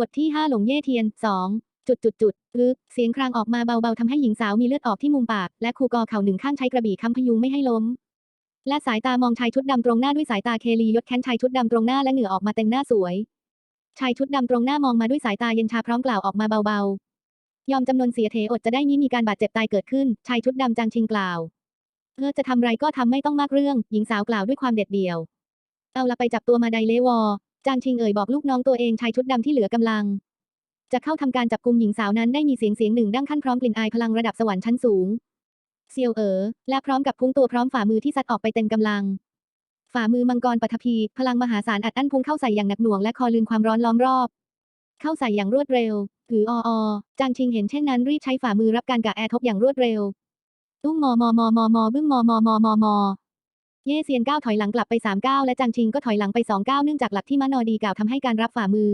บทที่ 5 หลงเย่เทียน 2 จุดจุดจุดรึเสียงครางออกมาเบาๆทำให้หญิงสาวมีเลือดออกที่มุมปาก และคูกอเข่าหนึ่งข้างใช้กระบี่ค้ำพยุงไม่ให้ล้ม และสายตามองชายชุดดำตรงหน้าด้วยสายตาเคลียศแค้นชายชุดดำตรงหน้าและเหงื่อออกมาเต็มหน้าสวย ชายชุดดำตรงหน้ามองมาด้วยสายตาเย็นชาพร้อมกล่าวออกมาเบาๆ ยอมจำนวนเสียเทอดจะได้มิมีการบาดเจ็บตายเกิดขึ้น ชายชุดดำจางชิงกล่าวเออจะทำไรก็ทำไม่ต้องมากเรื่อง หญิงสาวกล่าวด้วยความเด็ดเดี่ยว เอาละไปจับตัวมาไดเลวอ จางชิงเอ่ยบอกลูกน้องตัวเองชายชุดดำที่เหลือกำลัง จะเข้าทำการจับกุมหญิงสาวนั้นได้มีเสียงเสียงหนึ่งดังขั้นพร้อมกลิ่นอายพลังระดับสวรรค์ชั้นสูงเซียวเอ๋อและพร้อมกับพุ่งตัวพร้อมฝ่ามือที่ซัดออกไปเต็มกำลัง ฝ่ามือมังกรปฐพีพลังมหาศาลอัดอั้นพุ่งเข้าใส่อย่างหนักหน่วงและคอลืนความร้อนล้อมรอบ เข้าใส่อย่างรวดเร็วถือออจางชิงเห็นเช่นนั้นรีบใช้ฝ่ามือรับการกะแอทบอย่างรวดเร็วตุ้งมอมอมอมอมอบึ้งมอมอมอมอมอ เย่เซียนก้าวถอยหลังกลับไป3ก้าวและจางชิงก็ถอยหลังไป2ก้าวเนื่องจากหลักที่มโนอดีกล่าวทำให้การรับฝ่ามือ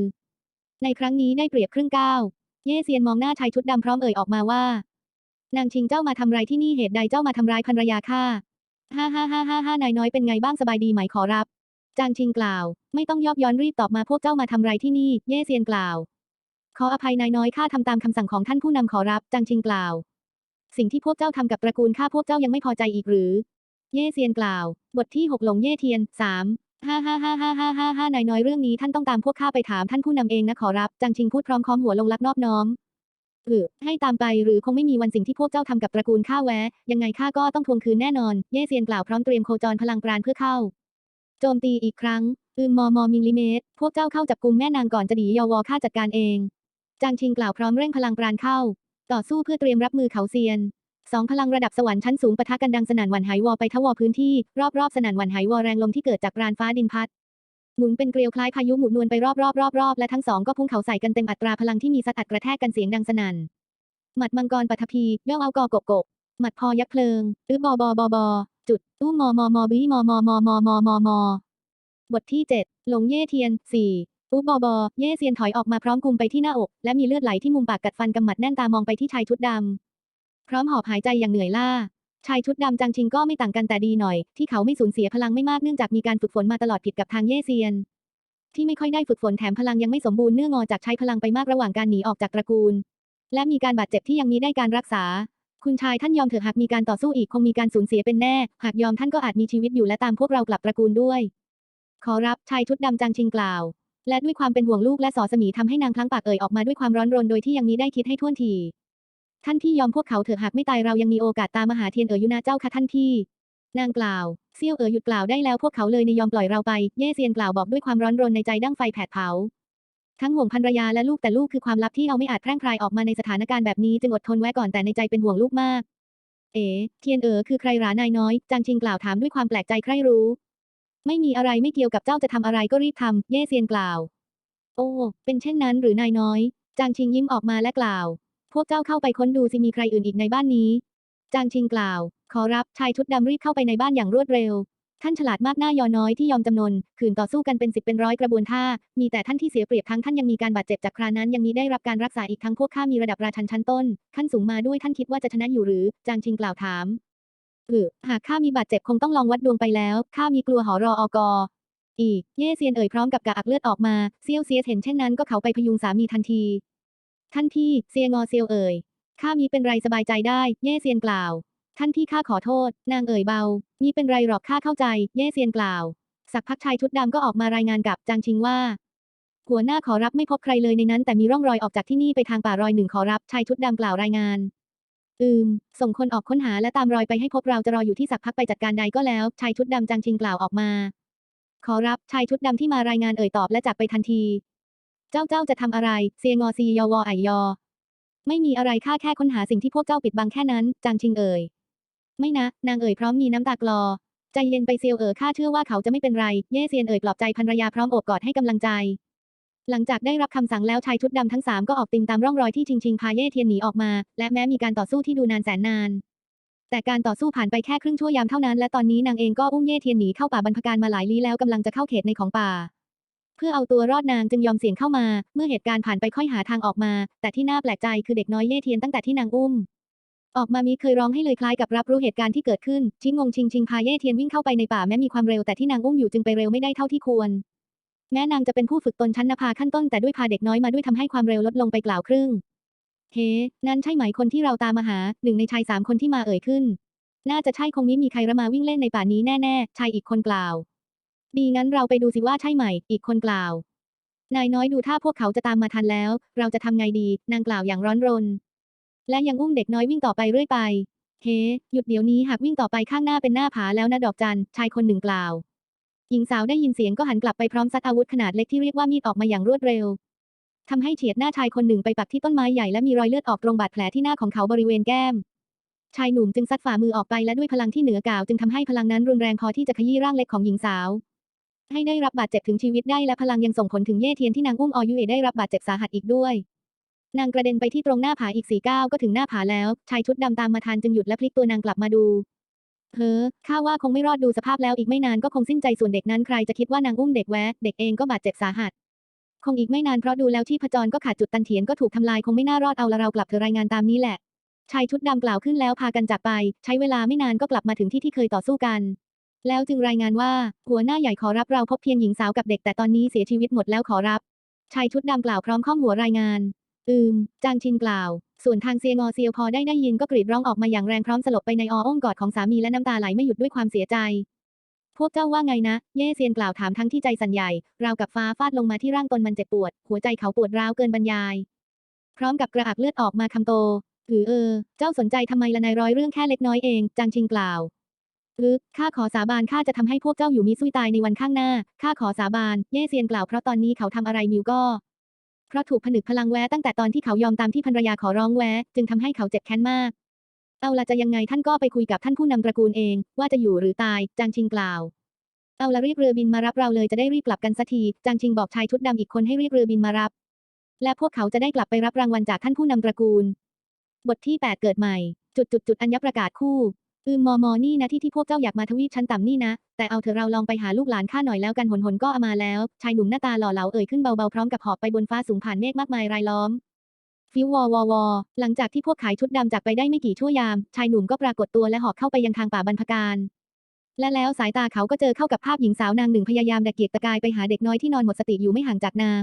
ในครั้งนี้ได้เปรียบครึ่งก้าวเย่เซียนมองหน้าชายชุดดำพร้อมเอ่ยออกมาว่า นางชิงเจ้ามาทำไรที่นี่เหตุใดเจ้ามาทำร้ายภรรยาข้าฮ่าฮ่าฮ่าฮ่าฮ่านายน้อยเป็นไงบ้างสบายดีไหมขอรับ จางชิงกล่าว ไม่ต้องยอบย้อนรีบตอบมาพวกเจ้ามาทำไรที่นี่ เย่เซียนกล่าว ขออภัยนายน้อยข้าทำตามคำสั่งของท่านผู้นำขอรับ จางชิงกล่าว สิ่งที่พวกเจ้าทำกับตระกูลข้าพวกเจ้ายังไม่พอใจอีกหรือ เย่เซียนกล่าว บทที่หกหลงเย่เทียนสามฮ่าฮ่าฮ่าฮ่าฮ่าฮ่าฮ่านายน้อยเรื่องนี้ท่านต้องตามพวกข้าไปถามท่านผู้นำเองนะขอรับจางชิงพูดพร้อมค้อมหัวลงรับนอบน้อมเออให้ตามไปหรือคงไม่มีวันสิ่งที่พวกเจ้าทำกับตระกูลข้าแวะยังไงข้าก็ต้องทวงคืนแน่นอน เย่เซียนกล่าวพร้อมเตรียมโคจรพลังปราณเพื่อเข้า โจมตีอีกครั้งอืมมอมอมิลลิเมตร พวกเจ้าเข้าจับกุมแม่นางก่อนจะหนียอวอข้าจัดการเองจางชิงกล่าวพร้อมเร่งพลังปราณเข้า ต่อสู้เพื่อเตรียมรับมือเขาเซียน สองพลังระดับสวรรค์ชั้นสูงปะทะกันดังสนั่นหวั่นไหวอไปทวอพื้นที่ รอบๆสนั่นหวั่นไหวอแรงลมที่เกิดจากราณฟ้าดินพัดหมุนเป็นเกลียวคล้ายพายุหมุนนวลไปรอบๆรอบๆและทั้งสองก็พุ่งเขาใส่กันเต็มอัตราพลังที่มีสัดอัดกระแทกกันเสียงดังสนั่นหมัดมังกรปฐพีเย้าเอากอกกกหมัดพอยักษ์เพลิงอื้อบอบอบอบอจุดตู้มอมอมอบีมอมอมอมอมอมอมอบทที่เจ็ดหลงเย่เทียนสี่อู้บอบอเย่เซียนถอยออกมาพร้อมกุมไปที่หน้าอก และมีเลือดไหลที่มุมปากกัดฟันกำหมัดแน่นตามองไปที่ชายชุดดำ พร้อมหอบหายใจอย่างเหนื่อยล้าชายชุดดำจางชิงก็ไม่ต่างกันแต่ดีหน่อย ที่เขาไม่สูญเสียพลังไม่มากเนื่องจากมีการฝึกฝนมาตลอดผิดกับทางเย่เซียน ที่ไม่ค่อยได้ฝึกฝนแถมพลังยังไม่สมบูรณ์เนื่องอจากใช้พลังไปมากระหว่างการหนีออกจากตระกูล และมีการบาดเจ็บที่ยังมีได้การรักษา คุณชายท่านยอมเถอะหากมีการต่อสู้อีกคงมีการสูญเสียเป็นแน่ หากยอมท่านก็อาจมีชีวิตอยู่และตามพวกเรากลับตระกูลด้วย ขอรับชายชุดดำจางชิงกล่าว และด้วยความเป็นห่วงลูกและสอสมีทำให้นางพลั้งปากเอ่ยออกมาด้วยความร้อนรนโดยที่ยังมีได้คิดให้ท่วนที ท่านพี่ยอมพวกเขาเถอะหากไม่ตายเรายังมีโอกาสตามมหาเทียนเอ๋ยอยู่นะเจ้าค่ะท่านพี่ นางกล่าวเซี่ยวเอ๋ยหยุดกล่าวได้แล้วพวกเขาเลยในยอมปล่อยเราไป เย่เซียนกล่าวบอกด้วยความร้อนรนในใจดั้งไฟแผดเผา ทั้งห่วงภรรยาและลูกแต่ลูกคือความลับที่เราไม่อาจแพร่งพรายออกมาในสถานการณ์แบบนี้จึงอดทนไว้ก่อนแต่ในใจเป็นห่วงลูกมาก เอ๋เทียนเอ๋อคือใครหรานายน้อยจางชิงกล่าวถามด้วยความแปลกใจใครรู้ ไม่มีอะไรไม่เกี่ยวกับเจ้าจะทำอะไรก็รีบทำเย่เซียนกล่าว โอ้เป็นเช่นนั้นหรือนายน้อยจางชิงยิ้มออกมาและกล่าว พวกเจ้าเข้าไปค้นดูสิมีใครอื่นอีกในบ้านนี้ จางชิงกล่าว ขอรับชายชุดดำรีบเข้าไปในบ้านอย่างรวดเร็ว ท่านฉลาดมากหน้ายอน้อยที่ยอมจำนนขืนต่อสู้กันเป็นสิบเป็นร้อยกระบวนท่า มีแต่ท่านที่เสียเปรียบทั้งท่านยังมีการบาดเจ็บจากครานั้นยังมีได้รับการรักษาอีกทั้งพวกข้ามีระดับราชันชั้นต้น ขั้นสูงมาด้วยท่านคิดว่าจะชนะอยู่หรือ จางชิงกล่าวถามเออหากข้ามีบาดเจ็บคงต้องลองวัดดวงไปแล้วข้ามีกลัวหอรออกออีก เย่เซียนเอ่ยพร้อมกับกระอักเลือดออกมาเซียวเซียเห็นเช่นนั้นก็เขาไปพยุงสามีทันที ท่านพี่เซียงอเซียวเอ่ยข้ามีเป็นไรสบายใจได้ เย่เซียนกล่าว ท่านพี่ข้าขอโทษ นางเอ่ยเบา มีเป็นไรหรอกข้าเข้าใจ เย่เซียนกล่าว สักพักชายชุดดำก็ออกมารายงานกับจางชิงว่า หัวหน้าขอรับไม่พบใครเลยในนั้น แต่มีร่องรอยออกจากที่นี่ไปทางป่ารอยหนึ่งขอรับชายชุดดำกล่าวรายงาน อืม ส่งคนออกค้นหาและตามรอยไปให้พบเราจะรออยู่ที่สักพักไปจัดการใดก็แล้ว ชายชุดดำจางชิงกล่าวออกมา ขอรับชายชุดดำที่มารายงานเอ่ยตอบและจากไปทันที เจ้าเจ้าจะทำอะไร เซียงอซียวอไอยอ ไม่มีอะไรข้าแค่ค้นหาสิ่งที่พวกเจ้าปิดบังแค่นั้น จางชิงเอ่ย ไม่นะ นางเอ่ยพร้อมมีน้ำตากลอ ใจเย็นไปเซียวเอ๋อข้าเชื่อว่าเขาจะไม่เป็นไร เย่เซียนเอ่ยปลอบใจภรรยาพร้อมโอบกอดให้กำลังใจ หลังจากได้รับคำสั่งแล้วชายชุดดำทั้งสามก็ออกติงตามร่องรอยที่ชิงชิงพาเย่เทียนหนีออกมา และแม้มีการต่อสู้ที่ดูนานแสนนานแต่การต่อสู้ผ่านไปแค่ครึ่งชั่วยามเท่านั้นและตอนนี้นางเองก็อุ้มเย่เทียนหนีเข้าป่าบรรพการมาหลายลี้แล้วกำลังจะเข้าเขตในของป่า เพื่อเอาตัวรอดนางจึงยอมเสี่ยงเข้ามา เมื่อเหตุการณ์ผ่านไปค่อยหาทางออกมา แต่ที่น่าแปลกใจคือเด็กน้อยเย่เทียนตั้งแต่ที่นางอุ้ม ออกมามีเคยร้องให้เลยคล้ายกับรับรู้เหตุการณ์ที่เกิดขึ้น ชิงงงชิงชิงพาเย่เทียนวิ่งเข้าไปในป่าแม้มีความเร็วแต่ที่นางอุ้มอยู่จึงไปเร็วไม่ได้เท่าที่ควร แม้นางจะเป็นผู้ฝึกตนชั้นนภาขั้นต้นแต่ด้วยพาเด็กน้อยมาด้วยทำให้ความเร็วลดลงไปกล่าวครึ่งเฮ้นั่นใช่ไหมคนที่เราตามมาหาหนึ่งในชายสามคนที่มาเอ่ยขึ้น น่าจะใช่คงม่มีใครระมาวิ่งเล่นในป่านี้แน่ๆชายอีกคนกล่าว ดีงั้นเราไปดูสิว่าใช่ไหม อีกคนกล่าว นายน้อยดูถ้าพวกเขาจะตามมาทันแล้ว เราจะทำไงดี นางกล่าวอย่างร้อนรน และยังอุ้มเด็กน้อยวิ่งต่อไปเรื่อยไป เฮ้ หยุดเดี๋ยวนี้หากวิ่งต่อไปข้างหน้าเป็นหน้าผาแล้วนะดอกจัน ชายคนหนึ่งกล่าว หญิงสาวได้ยินเสียงก็หันกลับไปพร้อมซัดอาวุธขนาดเล็กที่เรียกว่ามีดออกมาอย่างรวดเร็วทำให้เฉียดหน้าชายคนหนึ่งไปปักที่ต้นไม้ใหญ่และมีรอยเลือดออกตรงบาดแผลที่หน้าของเขาบริเวณแก้มชายหนุ่มจึงซัดฝ่ามือออกไปและด้วยพลังที่เหนือกล่าวจึงทำให้พลังนั้นรุนแรงพอที่จะขยี้ร่างเล็กของหญิงสาว ให้ได้รับบาดเจ็บถึงชีวิตได้และพลังยังส่งผลถึงเย่เทียนที่นางอุ้มออยุเอได้รับบาดเจ็บสาหัสอีกด้วย นางกระเด็นไปที่ตรงหน้าผาอีกสี่ก้าวก็ถึงหน้าผาแล้ว ชายชุดดำตามมาทันจึงหยุดและพลิกตัวนางกลับมาดูเฮ้อข้าว่าคงไม่รอดดูสภาพแล้วอีกไม่นานก็คงสิ้นใจส่วนเด็กนั้นใครจะคิดว่านางอุ้มเด็กแวะเด็กเองก็บาดเจ็บสาหัส คงอีกไม่นานเพราะดูแล้วที่พจรก็ขาดจุดตันเถียนก็ถูกทำลายคงไม่น่ารอดเอาละเรากลับเถอรายงานตามนี้แหละชายชุดดำกล่าวขึ้นแล้วพากันจากไป ใช้เวลาไม่นานก็กลับมาถึงที่ที่เคยต่อสู้กัน แล้วจึงรายงานว่า หัวหน้าใหญ่ขอรับเราพบเพียงหญิงสาวกับเด็กแต่ตอนนี้เสียชีวิตหมดแล้วขอรับ ชายชุดดำกล่าวพร้อมข้อมหัวรายงาน อืม จางชินกล่าว ส่วนทางเซียงอเซียวพอได้ได้ยินก็กรีดร้องออกมาอย่างแรงพร้อมสลบไปในอ้อมกอดของสามีและน้ำตาไหลไม่หยุดด้วยความเสียใจ พวกเจ้าว่าไงนะ เย่เซียนกล่าวถามทั้งที่ใจสั่นใหญ่ ราวกับฟ้าฟาดลงมาที่ร่างตนมันเจ็บปวด หัวใจเขาปวดร้าวเกินบรรยาย พร้อมกับกระอักเลือดออกมาคำโตหือเออ เจ้าสนใจทำไมละนายร้อยเรื่องแค่เล็กน้อยเอง จางชิงกล่าว หรือข้าขอสาบานข้าจะทำให้พวกเจ้าอยู่มีสู้ตายในวันข้างหน้า ข้าขอสาบาน เย่เซียนกล่าวเพราะตอนนี้เขาทำอะไรมิวก็ เพราะถูกผนึกพลังแว้ตั้งแต่ตอนที่เขายอมตามที่ภรรยาขอร้องแว้จึงทำให้เขาเจ็บแค้นมาก เอาละจะยังไงท่านก็ไปคุยกับท่านผู้นำตระกูลเอง ว่าจะอยู่หรือตาย จางชิงกล่าว เอาละเรียกเรือบินมารับเราเลยจะได้รีบกลับกันสักที จางชิงบอกชายชุดดำอีกคนให้เรียกเรือบินมารับ และพวกเขาจะได้กลับไปรับรางวัลจากท่านผู้นำตระกูล บทที่ 8 เกิดใหม่ จุดจุดจุดอัญญประกาศคู่ อืมมอมอนี่นะที่ที่พวกเจ้าอยากมาทวีปชั้นต่ำนี่นะ แต่เอาเถอะเราลองไปหาลูกหลานข้าหน่อยแล้วกันหนหนก็เอามาแล้ว ชายหนุ่มหน้าตาหล่อเหลาเอ่ยขึ้นเบาๆพร้อมกับหอบไปบนฟ้าสูงผ่านเมฆมากมายรายล้อม ฟิววอวอวอหลังจากที่พวกขายชุดดำจากไปได้ไม่กี่ชั่วยาม ชายหนุ่มก็ปรากฏตัวและหอบเข้าไปยังทางป่าบรรพการและแล้วสายตาเขาก็เจอเข้ากับภาพหญิงสาวนางหนึ่งพยายามตะเกียกตะกายไปหาเด็กน้อยที่นอนหมดสติอยู่ไม่ห่างจากนาง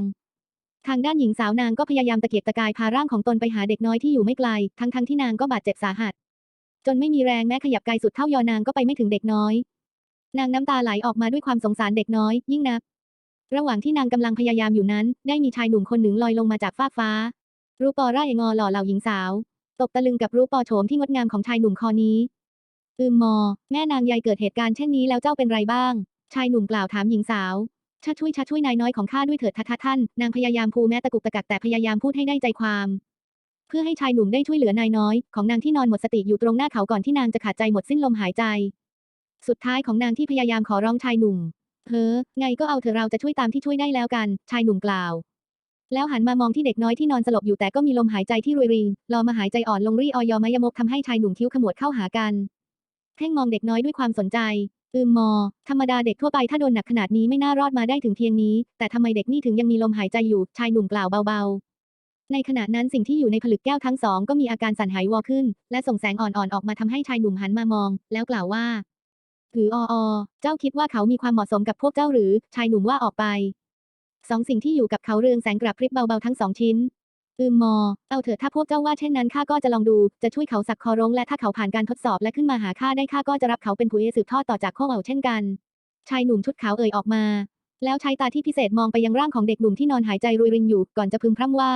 ทางด้านหญิงสาวนางก็พยายามตะเกียกตะกายพาร่างของตนไปหาเด็กน้อยที่อยู่ไม่ไกล ทั้งทั้งที่นางก็บาดเจ็บสาหัส จนไม่มีแรงแม้ขยับกายสุดเท่ายอนางก็ไปไม่ถึงเด็กน้อย นางน้ำตาไหลออกมาด้วยความสงสารเด็กน้อย ยิ่งนัก ระหว่างที่นางกำลังพยายามอยู่นั้น ได้มีชายหนุ่มคนหนึ่งลอยลงมาจากฟากฟ้า รูปอร่าเองอหล่อเหล่าหญิงสาว ตกตะลึงกับรูปอโฉมที่งดงามของชายหนุ่มคอนี้ อืมมอ แม่นางยายเกิดเหตุการณ์เช่นนี้แล้วเจ้าเป็นไรบ้าง ชายหนุ่มกล่าวถามหญิงสาวชาช่วยชาช่วยนายน้อยของข้าด้วยเถิดทัทท่าน นางพยายามพูแม้ตะกุกตะกักแต่พยายามพูดให้ได้ใจความ พื่อให้ชายหนุ่มได้ช่วยเหลือนายน้อย ของนางที่นอนหมดสติอยู่ตรงหน้าเขาก่อนที่นางจะขาดใจหมดสิ้นลมหายใจ สุดท้ายของนางที่พยายามขอร้องชายหนุ่ม เฮ้อ ไงก็เอาเถอะเราจะช่วยตามที่ช่วยได้แล้วกัน ชายหนุ่มกล่าว แล้วหันมามองที่เด็กน้อยที่นอนสลบอยู่แต่ก็มีลมหายใจที่รวยริงรอมาหายใจอ่อนลงรีออยอมายมกทำให้ชายหนุ่มคิ้วขมวดเข้าหากันเพ่งมองเด็กน้อยด้วยความสนใจอืมมอ ธรรมดาเด็กทั่วไปถ้าโดนหนักขนาดนี้ไม่น่ารอดมาได้ถึงเพียงนี้ แต่ทำไมเด็กนี่ถึงยังมีลมหายใจอยู่ ชายหนุ่มกล่าวเบาๆ ในขณะนั้นสิ่งที่อยู่ในผลึกแก้วทั้งสองก็มีอาการสั่นหายวอขึ้น และส่งแสงอ่อนๆออกมาทำให้ชายหนุ่มหันมามอง แล้วกล่าวว่าหรือออเจ้าคิดว่าเขามีความเหมาะสมกับพวกเจ้าหรือ ชายหนุ่มว่าออกไปสองสิ่งที่อยู่กับเขาเรืองแสงกระพริบเบาๆทั้งสองชิ้น อืมมอ เอาเถอะถ้าพวกเจ้าว่าเช่นนั้นข้าก็จะลองดู จะช่วยเขาสักคอร้งและถ้าเขาผ่านการทดสอบและขึ้นมาหาข้าได้ข้าก็จะรับเขาเป็นผู้เอสืบทอดต่อจากข้อเอาเช่นกัน ชายหนุ่มชุดขาวเอ่ยออกมา แล้วใช้ตาที่พิเศษมองไปยังร่างของเด็กหนุ่มที่นอนหายใจรวยรินอยู่ ก่อนจะพึมพร่ำว่า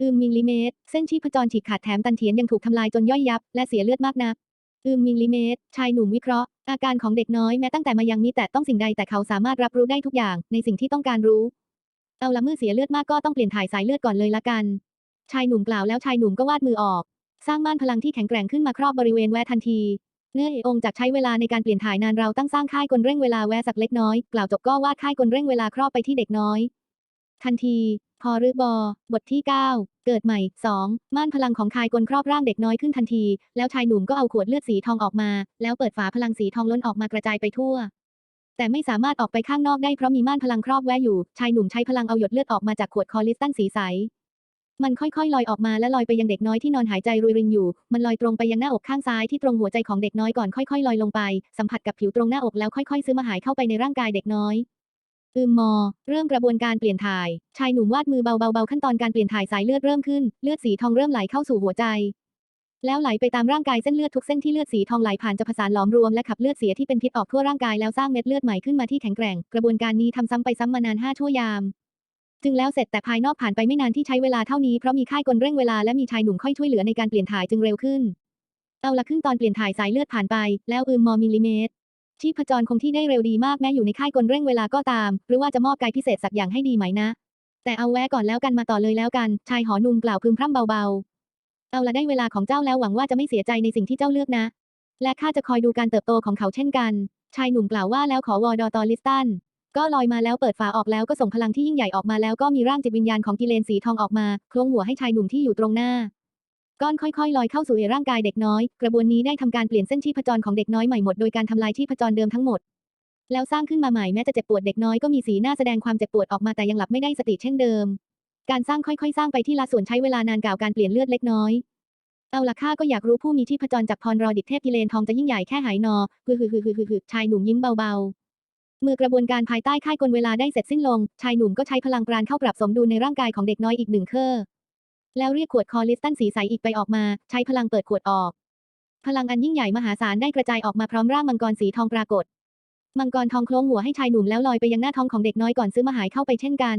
อืมมิลลิเมตร เส้นชีพจรฉีกขาดแถมตันเทียนยังถูกทำลายจนย่อยยับ และเสียเลือดมากนัก อืมมิลลิเมตร ชายหนุ่มวิเคราะห์ อาการของเด็กน้อยแม้ตั้งแต่มายังมีแต่ต้องสิ่งใดแต่เขาสามารถรับรู้ได้ทุกอย่างในสิ่งที่ต้องการรู้ เอาละเมื่อเสียเลือดมากก็ต้องเปลี่ยนถ่ายสายเลือดก่อนเลยละกัน ชายหนุ่มกล่าวแล้วชายหนุ่มก็วาดมือออก สร้างม่านพลังที่แข็งแกร่งขึ้นมาครอบบริเวณแวะทันทีเนื่อเอองจากใช้เวลาในการเปลี่ยนถ่ายนานเราตั้งสร้างค่ายกลเร่งเวลาแวะสักเล็กน้อย กล่าวจบก็วาดค่ายกลเร่งเวลาครอบไปที่เด็กน้อย ทันที พอรือบอบทที่ 9 เกิดใหม่ 2 ม่านพลังของคายกลครอบร่างเด็กน้อยขึ้นทันที แล้วชายหนุ่มก็เอาขวดเลือดสีทองออกมา แล้วเปิดฝาพลังสีทองล้นออกมากระจายไปทั่ว แต่ไม่สามารถออกไปข้างนอกได้เพราะมีม่านพลังครอบแวะอยู่ ชายหนุ่มใช้พลังเอาหยดเลือดออกมาจากขวดคอลิสตันสีใส มันค่อยๆ ลอยออกมาและลอยไปยังเด็กน้อยที่นอนหายใจรวยรินอยู่ มันลอยตรงไปยังหน้าอกข้างซ้ายที่ตรงหัวใจของเด็กน้อยก่อนค่อยๆ ลอยลงไป สัมผัสกับผิวตรงหน้าอกแล้วค่อยๆ ซึมหายเข้าไปในร่างกายเด็กน้อย อืมมอ เริ่มกระบวนการเปลี่ยนถ่าย ชายหนุ่มวาดมือเบาๆขั้นตอนการเปลี่ยนถ่ายสายเลือดเริ่มขึ้น เลือดสีทองเริ่มไหลเข้าสู่หัวใจ แล้วไหลไปตามร่างกายเส้นเลือดทุกเส้นที่เลือดสีทองไหลผ่านจะผสานหลอมรวมและขับเลือดเสียที่เป็นพิษออกทั่วร่างกายแล้วสร้างเม็ดเลือดใหม่ขึ้นมาที่แข็งแกร่ง กระบวนการนี้ทำซ้ำไปซ้ำมานานห้าชั่วยาม จึงแล้วเสร็จแต่ภายนอกผ่านไปไม่นานที่ใช้เวลาเท่านี้เพราะมีค่ายกลเร่งเวลาและมีชายหนุ่มค่อยช่วยเหลือในการเปลี่ยนถ่ายจึงเร็วขึ้นเอาละครึ่งตอนเปลี่ยนถ่ายสายเลือดผ่านไป แล้วอืมมอมิลลิเมตร ชีพจรคงที่ได้เร็วดีมากแม้อยู่ในค่ายกลเร่งเวลาก็ตาม หรือว่าจะมอบกายพิเศษสักอย่างให้ดีไหมนะ แต่เอาแวะก่อนแล้วกันมาต่อเลยแล้วกัน ชายหอนุ่มกล่าวพึมพร่ำเบาๆ เอาละได้เวลาของเจ้าแล้วหวังว่าจะไม่เสียใจในสิ่งที่เจ้าเลือกนะ และข้าจะคอยดูการเติบโตของเขาเช่นกัน ชายหนุ่มกล่าวว่าแล้วขอวอดอตอลิสตันก็ลอยมาแล้วเปิดฝาออกแล้วก็ส่งพลังที่ยิ่งใหญ่ออกมาแล้วก็มีร่างจิตวิญญาณของกิเลนสีทองออกมาโคลงหัวให้ชายหนุ่มที่อยู่ตรงหน้า ก้อนค่อยๆ ลอยเข้าสู่ร่างกายเด็กน้อย กระบวนนี้ได้ทำการเปลี่ยนเส้นชีพจรของเด็กน้อยใหม่หมดโดยการทำลายชีพจรเดิมทั้งหมด แล้วสร้างขึ้นมาใหม่แม้จะเจ็บปวดเด็กน้อยก็มีสีหน้าแสดงความเจ็บปวดออกมาแต่ยังหลับไม่ได้สติเช่นเดิม การสร้างค่อยๆ สร้างไปที่ละส่วนใช้เวลานานกล่าวการเปลี่ยนเลือดเล็กน้อย เอาละข้าก็อยากรู้ผู้มีชีพจรจากพรรอดิเทพกิเลนทองจะยิ่งใหญ่แค่ไหนอฮึฮึฮึฮึฮึฮึชายหนุ่มยิ้มเบาๆ เมื่อกระบวนการภายใต้ค่ายกลเวลาได้เสร็จสิ้นลง ชายหนุ่มก็ใช้พลังปราณเข้าปรับสมดุลในร่างกายของเด็กน้อยอีกหนึ่งเคอ แล้วเรียกขวดคอลิสตันสีใสอีกไปออกมา ใช้พลังเปิดขวดออก พลังอันยิ่งใหญ่มหาศาลได้กระจายออกมาพร้อมร่างมังกรสีทองปรากฏ มังกรทองโคลงหัวให้ชายหนุ่มแล้วลอยไปยังหน้าท้องของเด็กน้อยก่อนซื้อมาหายเข้าไปเช่นกัน